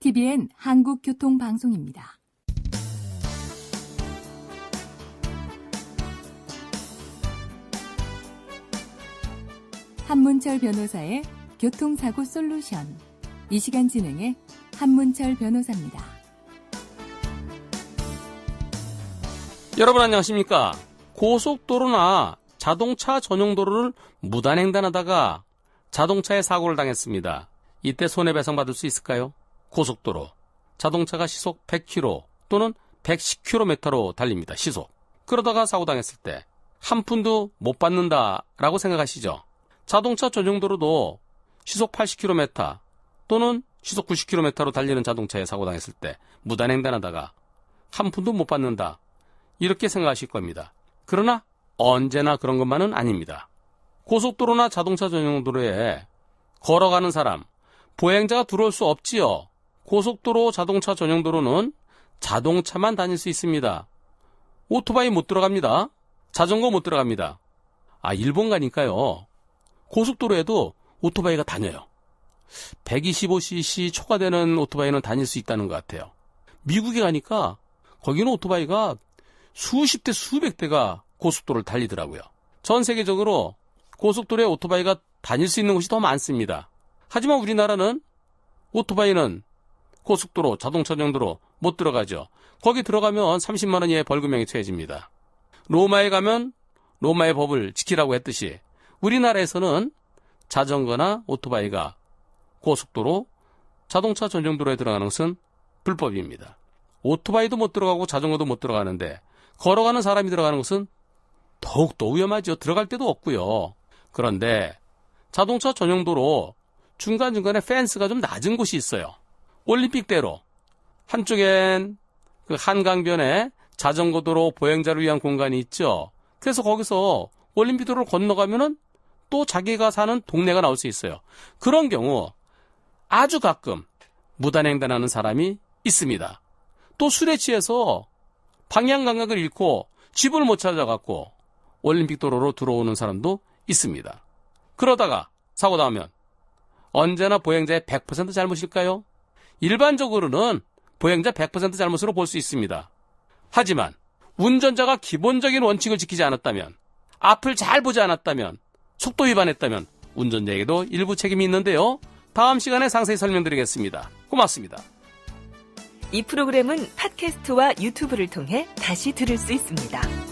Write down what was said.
TBN 한국교통방송입니다. 한문철 변호사의 교통사고 솔루션. 이 시간 진행의 한문철 변호사입니다. 여러분 안녕하십니까? 고속도로나 자동차 전용 도로를 무단횡단하다가 자동차에 사고를 당했습니다. 이때 손해배상 받을 수 있을까요? 고속도로. 자동차가 시속 100km 또는 110km로 달립니다. 시속. 그러다가 사고 당했을 때 한 푼도 못 받는다라고 생각하시죠? 자동차 전용도로도 시속 80km 또는 시속 90km로 달리는 자동차에 사고 당했을 때 무단횡단하다가 한 푼도 못 받는다. 이렇게 생각하실 겁니다. 그러나 언제나 그런 것만은 아닙니다. 고속도로나 자동차 전용도로에 걸어가는 사람, 보행자가 들어올 수 없지요. 고속도로, 자동차 전용도로는 자동차만 다닐 수 있습니다. 오토바이 못 들어갑니다. 자전거 못 들어갑니다. 아, 일본 가니까요. 고속도로에도 오토바이가 다녀요. 125cc 초과되는 오토바이는 다닐 수 있다는 것 같아요. 미국에 가니까 거기는 오토바이가 수십 대 수백 대가 고속도로를 달리더라고요. 전 세계적으로 고속도로에 오토바이가 다닐 수 있는 곳이 더 많습니다. 하지만 우리나라는 오토바이는 고속도로, 자동차 정도로 못 들어가죠. 거기 들어가면 30만 원 이하의 벌금형이 처해집니다. 로마에 가면 로마의 법을 지키라고 했듯이 우리나라에서는 자전거나 오토바이가 고속도로, 자동차 전용도로에 들어가는 것은 불법입니다. 오토바이도 못 들어가고 자전거도 못 들어가는데 걸어가는 사람이 들어가는 것은 더욱더 위험하죠. 들어갈 데도 없고요. 그런데 자동차 전용도로 중간중간에 펜스가 좀 낮은 곳이 있어요. 올림픽대로 한쪽엔 그 한강변에 자전거 도로 보행자를 위한 공간이 있죠. 그래서 거기서 올림픽도로를 건너가면은 또 자기가 사는 동네가 나올 수 있어요. 그런 경우 아주 가끔 무단횡단하는 사람이 있습니다. 또 술에 취해서 방향 감각을 잃고 집을 못 찾아갖고 올림픽 도로로 들어오는 사람도 있습니다. 그러다가 사고 나면 언제나 보행자의 100% 잘못일까요? 일반적으로는 보행자 100% 잘못으로 볼 수 있습니다. 하지만 운전자가 기본적인 원칙을 지키지 않았다면, 앞을 잘 보지 않았다면, 속도 위반했다면 운전자에게도 일부 책임이 있는데요. 다음 시간에 상세히 설명드리겠습니다. 고맙습니다. 이 프로그램은 팟캐스트와 유튜브를 통해 다시 들을 수 있습니다.